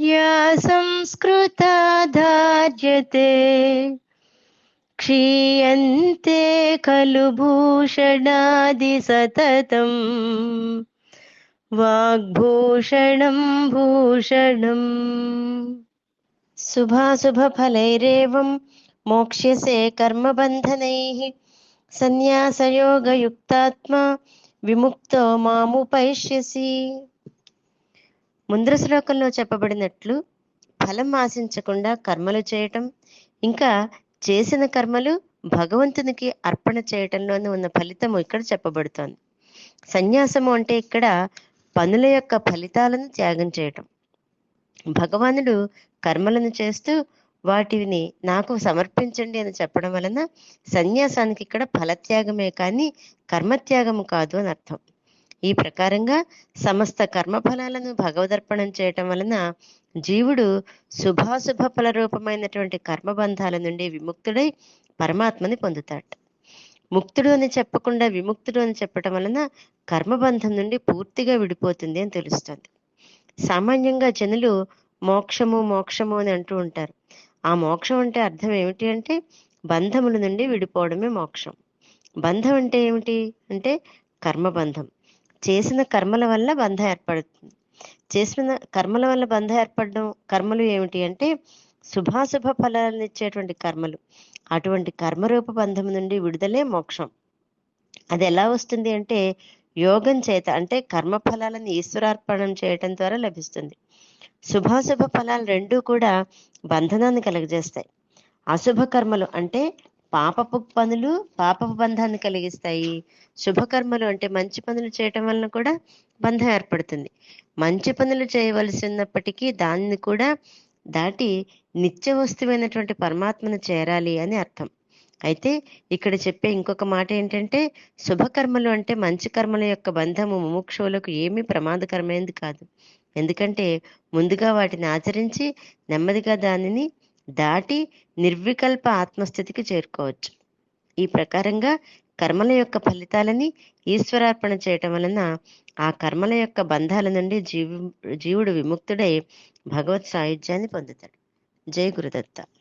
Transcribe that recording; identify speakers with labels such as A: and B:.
A: या संस्कृता धार्यते क्षीयन्ते खलु भूषणादि सततम् वाग्भूषणं भूषणम्। शुभाशुभफलैरेवं मोक्ष्यसे कर्मबन्धनैः संन्यासयोगयुक्तात्मा विमुक्तो मामुपैष्यसि। ముందర శ్లోకంలో చెప్పబడినట్లు ఫలం ఆశించకుండా కర్మలు చేయటం ఇంకా చేసిన కర్మలు భగవంతునికి అర్పణ చేయటంలోనే ఉన్న ఫలితము ఇక్కడ చెప్పబడుతోంది. సన్యాసము అంటే ఇక్కడ పనుల యొక్క ఫలితాలను త్యాగం చేయటం. భగవానుడు కర్మలను చేస్తూ వాటిని నాకు సమర్పించండి అని చెప్పడం వలన సన్యాసానికి ఇక్కడ ఫలత్యాగమే కానీ కర్మత్యాగము కాదు అని అర్థం. ఈ ప్రకారంగా సమస్త కర్మఫలాలను భగవదర్పణం చేయటం వలన జీవుడు శుభాశుభ ఫల రూపమైనటువంటి కర్మబంధాల నుండి విముక్తుడై పరమాత్మని పొందుతాడు. ముక్తుడు అని చెప్పకుండా విముక్తుడు అని చెప్పటం వలన కర్మబంధం నుండి పూర్తిగా విడిపోతుంది అని తెలుస్తుంది. సామాన్యంగా జనులు మోక్షము మోక్షము అని అంటూ ఉంటారు. ఆ మోక్షం అంటే అర్థం ఏమిటి అంటే బంధముల నుండి విడిపోవడమే మోక్షం. బంధం అంటే ఏమిటి? అంటే కర్మబంధం. చేసిన కర్మల వల్ల బంధం ఏర్పడుతుంది. చేసిన కర్మల వల్ల బంధం ఏర్పడడం కర్మలు ఏమిటి అంటే శుభాశుభ ఫలాలను ఇచ్చేటువంటి కర్మలు. అటువంటి కర్మరూప బంధం నుండి విడుదలే మోక్షం. అది ఎలా వస్తుంది అంటే యోగం చేత అంటే కర్మ ఫలాలను ఈశ్వరార్పణం చేయటం ద్వారా లభిస్తుంది. శుభాశుభ ఫలాలు రెండూ కూడా బంధనాన్ని కలుగజేస్తాయి. అశుభ కర్మలు అంటే పాపపు పనులు పాపపు బంధాన్ని కలిగిస్తాయి. శుభకర్మలు అంటే మంచి పనులు చేయటం వలన కూడా బంధం ఏర్పడుతుంది. మంచి పనులు చేయవలసి ఉన్నప్పటికీ దాన్ని కూడా దాటి నిత్య వస్తువైనటువంటి పరమాత్మను చేరాలి అని అర్థం. అయితే ఇక్కడ చెప్పే ఇంకొక మాట ఏంటంటే శుభకర్మలు అంటే మంచి కర్మల యొక్క బంధము ముముక్షువులకు ఏమీ ప్రమాదకరమైనది కాదు. ఎందుకంటే ముందుగా వాటిని ఆచరించి నెమ్మదిగా దానిని దాటి నిర్వికల్ప ఆత్మస్థితికి చేరుకోవచ్చు. ఈ ప్రకారంగా కర్మల యొక్క ఫలితాలని ఈశ్వరార్పణ చేయటం వలన ఆ కర్మల యొక్క బంధాల నుండి జీవి జీవుడు విముక్తుడై భగవత్ సాయుధ్యాన్ని పొందుతాడు. జై గురుదత్త.